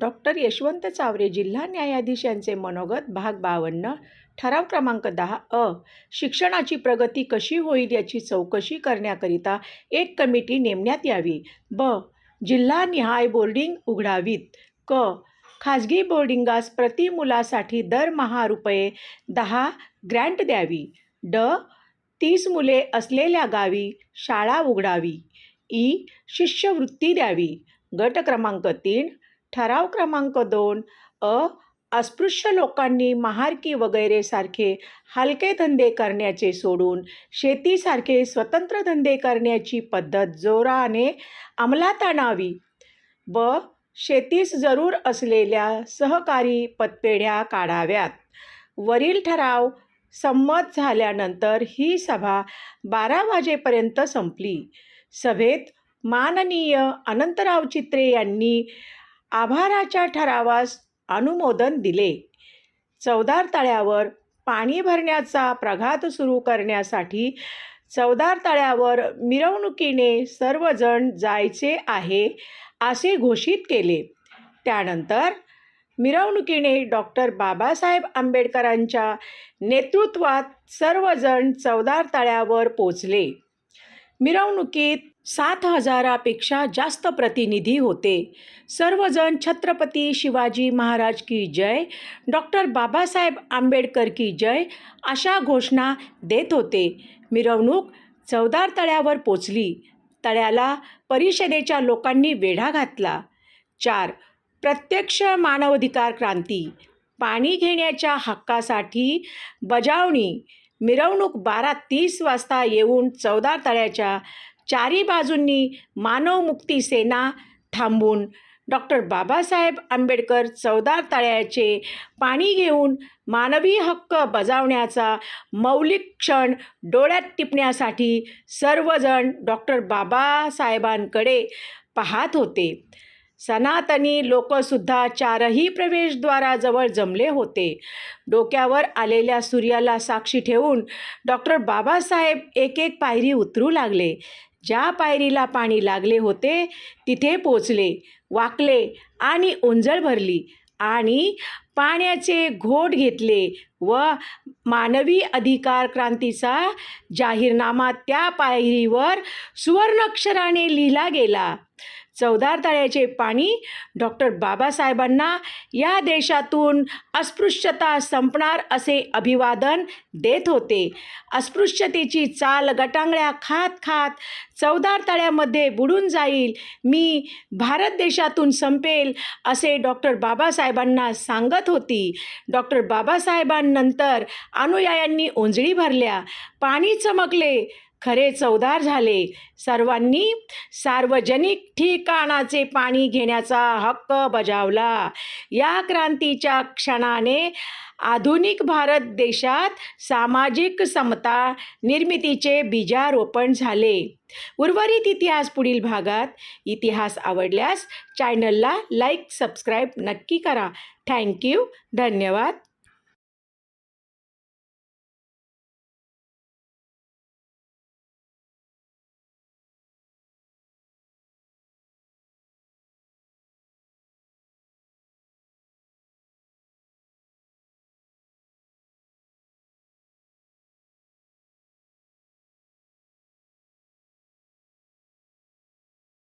Doctor Yashwant Chaware जिल्हा न्यायाधीश यांचे मनोगत भाग बावन्न ठराव क्रमांक दहा अ. शिक्षणाची प्रगती कशी होईल याची चौकशी करण्याकरिता एक कमिटी नेमण्यात यावी. ब. जिल्हानिहाय बोर्डिंग उघडावीत. क. खाजगी बोर्डिंगास प्रति मुलासाठी दरमहा रुपये दहा ग्रँट द्यावी. ड. तीस मुले असलेल्या गावी शाळा उघडावी. ई. शिष्यवृत्ती द्यावी. गट क्रमांक तीन ठराव क्रमांक दोन अ अस्पृश्य लोकांनी महारकी वगैरे सारखे हलके धंदे करण्याचे सोडून शेतीसारखे स्वतंत्र धंदे करण्याची पद्धत जोराने अंमलात आणावी. व शेतीस जरूर असलेल्या सहकारी पतपेढ्या काढाव्यात. वरील ठराव संमत झाल्यानंतर ही सभा बारा वाजेपर्यंत संपली. सभेत माननीय अनंतराव चित्रे यांनी आभाराच्या ठरावास अनुमोदन दिले. चौदार तळ्यावर पाणी भरण्याचा प्रघात सुरू करण्यासाठी चौदार तळ्यावर मिरवणुकीने सर्वजण जायचे आहे असे घोषित केले. त्यानंतर मिरवणुकीने डॉक्टर बाबासाहेब आंबेडकरांच्या नेतृत्वात सर्वजण चौदार तळ्यावर पोचले मिरवणुकीत सात हजारापेक्षा जास्त प्रतिनिधी होते. सर्वजण छत्रपती शिवाजी महाराज की जय डॉक्टर बाबासाहेब आंबेडकर की जय अशा घोषणा देत होते. मिरवणूक चौदार तळ्यावर पोचली. तळ्याला परिषदेच्या लोकांनी वेढा घातला. चार प्रत्यक्ष मानवाधिकार क्रांती. पाणी घेण्याच्या हक्कासाठी बजावणी. मिरवणूक बारा तीस वाजता येऊन चौदार तळ्याच्या चारी बाजूंनी मानवमुक्ती सेना थांबून. डॉक्टर बाबासाहेब आंबेडकर चौदार तळ्याचे पाणी घेऊन मानवी हक्क बजावण्याचा मौलिक क्षण डोळ्यात टिपण्यासाठी सर्वजण डॉक्टर बाबासाहेबांकडे पाहत होते. सनातनी लोकसुद्धा चारही प्रवेशद्वाराजवळ जमले होते. डोक्यावर आलेल्या सूर्याला साक्षी ठेवून डॉक्टर बाबासाहेब एक एक पायरी उतरू लागले. ज्या पायरीला पाणी लागले होते तिथे पोचले वाकले आणि ओंजळ भरली आणि पाण्याचे घोट घेतले व मानवी अधिकार क्रांतीचा जाहीरनामा त्या पायरीवर सुवर्णक्षराने लिहिला गेला. चौदार तळ्याचे पाणी डॉक्टर बाबासाहेबांना या देशातून अस्पृश्यता संपणार असे अभिवादन देत होते. अस्पृश्यतेची चाल गटांगळ्या खात खात चौदार तळ्यामध्ये बुडून जाईल. मी भारत देशातून संपेल असे डॉक्टर बाबासाहेबांना सांगत होती. डॉक्टर बाबासाहेबांनंतर अनुयायांनी ओंजळी भरल्या. पाणी चमकले. खरे चौदार झाले. सर्वांनी सार्वजनिक ठिकाणाचे पाणी घेण्याचा हक्क बजावला. या क्रांतीच्या क्षणाने आधुनिक भारत देशात सामाजिक समता निर्मितीचे बीजारोपण झाले. उर्वरित इतिहास पुढील भागात. इतिहास आवडल्यास चॅनलला लाईक सबस्क्राईब नक्की करा. थँक्यू धन्यवाद.